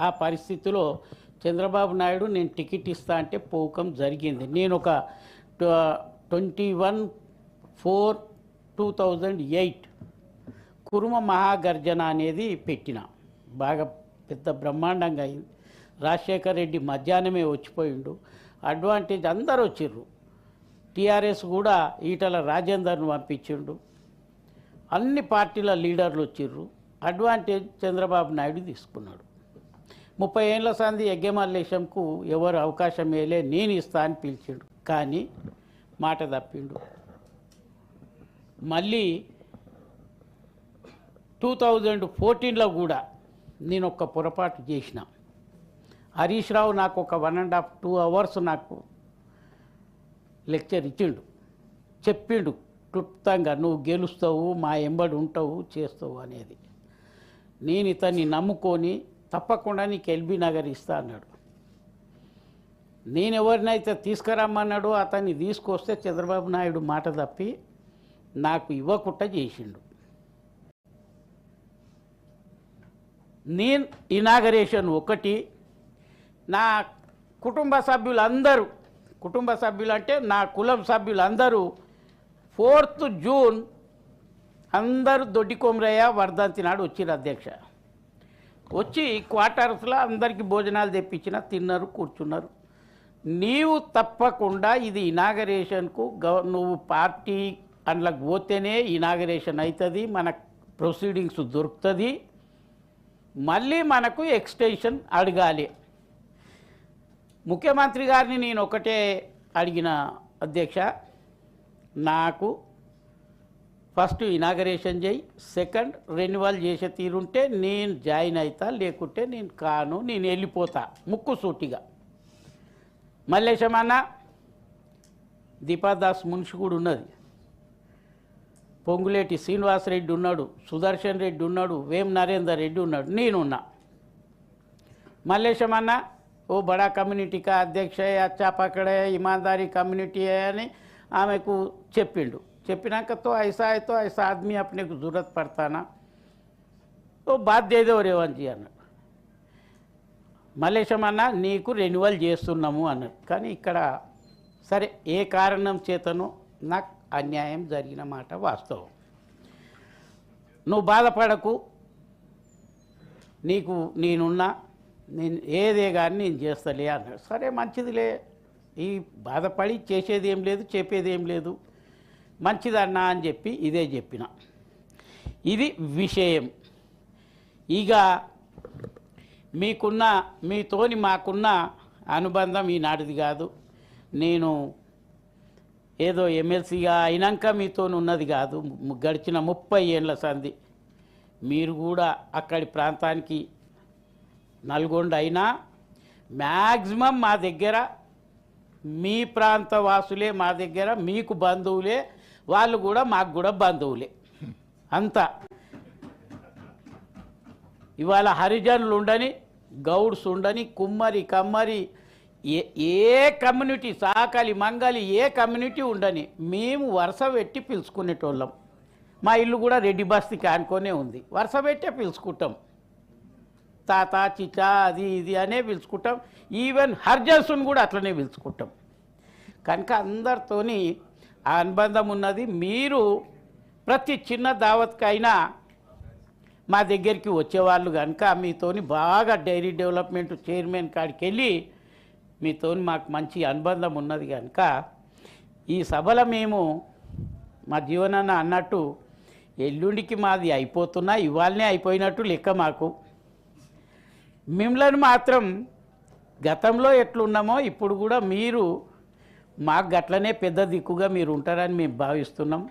ఆ పరిస్థితిలో చంద్రబాబు నాయుడు నేను టికెట్ ఇస్తా అంటే పోకం జరిగింది. నేను ఒక twenty one four two thousand eight Kuruma Mahagarjana అనేది పెట్టిన. బాగా పెద్ద బ్రహ్మాండంగా అయింది. రాజశేఖర్ రెడ్డి మధ్యాహ్నమే వచ్చిపోయిండు. అడ్వాంటేజ్ అందరు వచ్చిర్రు. టీఆర్ఎస్ కూడా ఈటల రాజేందర్ను పంపించిండు. అన్ని పార్టీల లీడర్లు వచ్చిర్రు. అడ్వాంటేజ్ చంద్రబాబు నాయుడు తీసుకున్నాడు. ముప్పై ఏళ్ళ సంది యజ్ఞమల్లేశంకు ఎవరు అవకాశం వేయలే నేను ఇస్తా అని పిలిచిండు. కానీ మాట తప్పిండు. మళ్ళీ టూ థౌజండ్ ఫోర్టీన్లో కూడా నేను ఒక పొరపాటు చేసిన. హరీష్ రావు నాకు ఒక one and half two hours నాకు లెక్చర్ ఇచ్చిండు. చెప్పిండు క్లుప్తంగా నువ్వు గెలుస్తావు మా ఎంబడి ఉంటావు చేస్తావు అనేది. నేను ఇతన్ని నమ్ముకొని తప్పకుండా నీకు ఎల్బీ నగర్ ఇస్తా అన్నాడు. నేను ఎవరినైతే తీసుకురమ్మన్నాడో అతన్ని తీసుకొస్తే చంద్రబాబు నాయుడు మాట తప్పి నాకు ఇవ్వకుండా చేసిండు. నేను ఇనాగరేషన్ ఒకటి నా కుటుంబ సభ్యులందరూ కుటుంబ సభ్యులు అంటే నా కులం సభ్యులందరూ ఫోర్త్ జూన్ అందరూ దొడ్డి కొమరయ్య వర్ధంతి నాడు వచ్చిన అధ్యక్ష. వచ్చి క్వార్టర్స్లో అందరికీ భోజనాలు తెప్పించిన తిన్నారు కూర్చున్నారు. నీవు తప్పకుండా ఇది ఇనాగరేషన్కు గవ నువ్వు పార్టీ అందులోకి పోతేనే ఇనాగరేషన్ అవుతుంది మన ప్రొసీడింగ్స్ దొరుకుతుంది. మళ్ళీ మనకు ఎక్స్టెన్షన్ అడగాలి. ముఖ్యమంత్రి గారిని నేను ఒకటే అడిగిన అధ్యక్ష నాకు ఫస్ట్ ఇనాగరేషన్ చేయి సెకండ్ రెన్యువల్ చేసే తీరుంటే నేను జాయిన్ అవుతా లేకుంటే నేను కాను నేను వెళ్ళిపోతా ముక్కు సూటిగా. మల్లేశమన్న దీపాదాస్ మున్షి కూడా ఉన్నది. పొంగులేటి శ్రీనివాస్ రెడ్డి ఉన్నాడు సుదర్శన్ రెడ్డి ఉన్నాడు వేం నరేందర్ రెడ్డి ఉన్నాడు నేనున్నా. మల్లేశమన్న ఓ బడా కమ్యూనిటీకా అధ్యక్ష అచ్చాపక్కడే ఇమాందారీ కమ్యూనిటీ అని ఆమెకు చెప్పిండు. చెప్పినాక తో ఐసా है तो ऐसा आदमी अपने को जरूरत पड़ता ना तो बात दे दो రేవంత్ జీ అన్నాడు మల్లేశం అన్న నీకు రెన్యువల్ చేస్తున్నాము అన్నాడు కానీ ఇక్కడ సరే ఏ కారణం చేతనో నాకు అన్యాయం జరిగిన మాట వాస్తవం నువ్వు బాధపడకు నీకు నేనున్నా నేను ఏదే కానీ నేను చేస్తలే అన్నాడు సరే మంచిదిలే ఈ బాధపడి చేసేది ఏం లేదు చెప్పేది ఏం లేదు మంచిదన్నా అని చెప్పి ఇదే చెప్పిన. ఇది విషయం. ఇక మీకున్న మీతోని మాకున్న అనుబంధం ఈనాటిది కాదు. నేను ఏదో ఎమ్మెల్సీగా అయినాక మీతో ఉన్నది కాదు. గడిచిన ముప్పై ఏళ్ళ సంధి. మీరు కూడా అక్కడి ప్రాంతానికి నల్గొండ అయినా మ్యాక్సిమం మా దగ్గర మీ ప్రాంత వాసులే మా దగ్గర మీకు బంధువులే వాళ్ళు కూడా మాకు కూడా బంధువులే. అంతా. ఇవాళ హరిజనులు ఉండని గౌడ్స్ ఉండని కుమ్మరి కమ్మరి ఏ ఏ కమ్యూనిటీ సాకలి మంగలి ఏ కమ్యూనిటీ ఉండని మేము వరుస పెట్టి పిలుచుకునేటోళ్ళం. మా ఇల్లు కూడా రెడ్డి బస్తీకి ఆనుకొనే ఉంది. వరుస పెట్టే పిలుచుకుంటాం. తాత చిచా అది ఇది అనే పిలుచుకుంటాం. ఈవెన్ హర్జన్స్ను కూడా అట్లనే పిలుచుకుంటాం. కనుక అందరితోని ఆ అనుబంధం ఉన్నది మీరు ప్రతి చిన్న దావత్కైనా మా దగ్గరికి వచ్చేవాళ్ళు కనుక మీతోని బాగా డైరీ డెవలప్మెంట్ చైర్మన్ కాడికి వెళ్ళి మీతోని మాకు మంచి అనుబంధం ఉన్నది కనుక ఈ సభలో మేము మా జీవనాన్న అన్నట్టు ఎల్లుండికి మాది అయిపోతున్నా ఇవాళనే అయిపోయినట్టు లెక్క మాకు. మిమ్మల్ని మాత్రం గతంలో ఎట్లున్నామో ఇప్పుడు కూడా మీరు మాకు గట్లనే పెద్ద దిక్కుగా మీరు ఉంటారని మేము భావిస్తున్నాం.